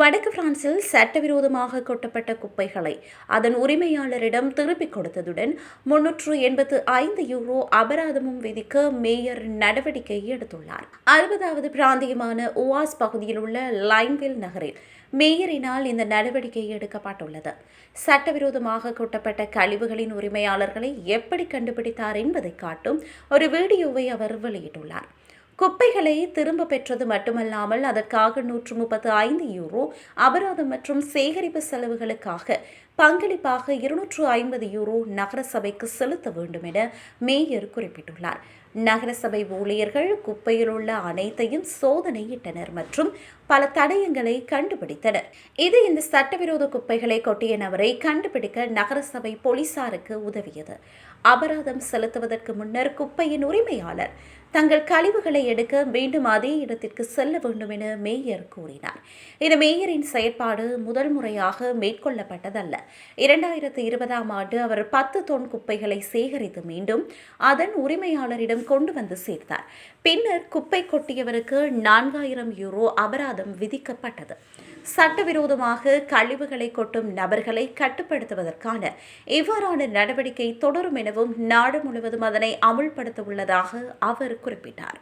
வடக்கு பிரான்சில் சட்டவிரோதமாக கொட்டப்பட்ட குப்பைகளை அதன் உரிமையாளரிடம் திருப்பிக் கொடுத்ததுடன் முன்னூற்று எண்பத்து ஐந்து யூரோ அபராதமும் விதிக்க மேயர் நடவடிக்கை எடுத்துள்ளார். அறுபதாவது பிராந்தியமான ஓவாஸ் பகுதியில் உள்ள லைன்வில் நகரில் மேயரினால் இந்த நடவடிக்கை எடுக்கப்பட்டுள்ளது. சட்டவிரோதமாக கொட்டப்பட்ட கழிவுகளின் உரிமையாளர்களை எப்படி கண்டுபிடித்தார் என்பதை காட்டும் ஒரு வீடியோவை அவர் வெளியிட்டுள்ளார். குப்பைகளை திரும்ப பெற்றது மட்டுமல்லாமல் அதற்காக நூற்று முப்பத்து ஐந்து யூரோ அபராதம் மற்றும் சேகரிப்பு செலவுகளுக்காக பங்களிப்பாக இருநூற்று ஐம்பது யூரோ நகரசபைக்கு செலுத்த வேண்டும் என மேயர் குறிப்பிட்டுள்ளார். நகரசபை ஊழியர்கள் குப்பையில் உள்ள அனைத்தையும் சோதனையிட்டனர் மற்றும் பல தடயங்களை கண்டுபிடித்தனர். இது இந்த சட்டவிரோத குப்பைகளை கொட்டிய நபரை கண்டுபிடிக்க நகரசபை போலீசாருக்கு உதவியது. அபராதம் செலுத்துவதற்கு முன்னர் குப்பையின் உரிமையாளர் தங்கள் கழிவுகளை எடுக்க மீண்டும் அதே இடத்திற்கு செல்ல வேண்டும் என மேயர் கூறினார். இந்த மேயரின் செயற்பாடு முதல் முறையாக மேற்கொள்ளப்பட்டதல்ல. இரண்டாயிரத்து இருபதாம் ஆண்டு அவர் பத்து தொன் குப்பைகளை சேகரித்து மீண்டும் அதன் உரிமையாளரிடம் கொண்டு வந்து சேர்த்தார். பின்னர் குப்பை கொட்டியவருக்கு நான்காயிரம் யூரோ அபராதம் விதிக்கப்பட்டது. சட்டவிரோதமாக கழிவுகளை கொட்டும் நபர்களை கட்டுப்படுத்துவதற்கான இவ்வாறான நடவடிக்கை தொடரும் எனவும் நாடு முழுவதும் அதனை அமுல்படுத்த உள்ளதாக அவர் குறிப்பிட்டார்.